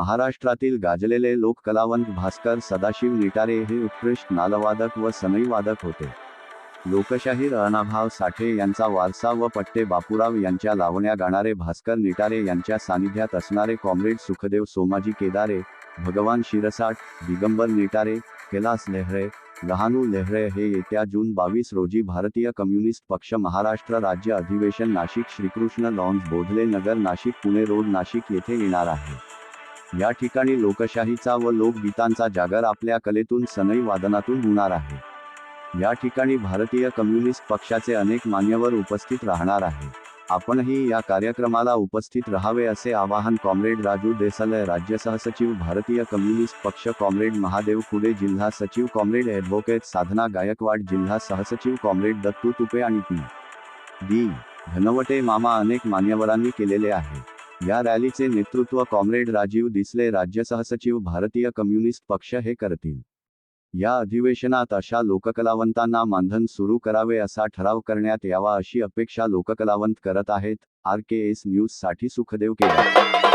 महाराष्ट्रातील गाजलेले लोककलावंत भास्कर सदाशिव निटारे हे उत्कृष्ट नालवादक व सनईवादक होते. लोकशाहीर अनाभाव साठे यांचा वारसा व पट्टे बापूराव यांच्या लावण्या गाणारे भास्कर निटारे यांच्या सानिध्यात असणारे कॉम्रेड सुखदेव सोमाजी केदारे भगवान शिरसाट दिगंबर निटारे कैलास लेहरे लहानू लेहरे हे येत्या जून बावीस रोजी भारतीय कम्युनिस्ट पक्ष महाराष्ट्र राज्य अधिवेशन नाशिक श्रीकृष्ण लॉन्स बोधले नगर नाशिक पुणे रोड नाशिक येथे येणार आहे. या ठिकाणी लोकशाहीचा व लोकगीतांचा जागर आपल्या कलेतून सनई वादनातून होणार आहे. या ठिकाणी भारतीय कम्युनिस्ट पक्षाचे अनेक मान्यवर उपस्थित राहणार आहे. आपणही या कार्यक्रमाला उपस्थित राहावे असे आवाहन कॉम्रेड राजू देसालय राज्य सहसचिव भारतीय कम्युनिस्ट पक्ष कॉम्रेड महादेव कुडे जिल्हा सचिव कॉम्रेड ॲडव्होकेट साधना गायकवाड जिल्हा सहसचिव कॉम्रेड दत्तू तुपे आणि पी. डी. धनवटे मामा अनेक मान्यवरांनी केलेले आहे. या रॅलीचे नेतृत्व कॉम्रेड राजीव दिसले राज्य सहसचिव भारतीय कम्युनिस्ट पक्ष हे करतील. या अधिवेशनात अशा लोककलावंतांना मानधन सुरू करावे असा ठराव करण्यात यावा अशी अपेक्षा लोककलावंत करत आहेत. आर के एस न्यूजसाठी सुखदेव केला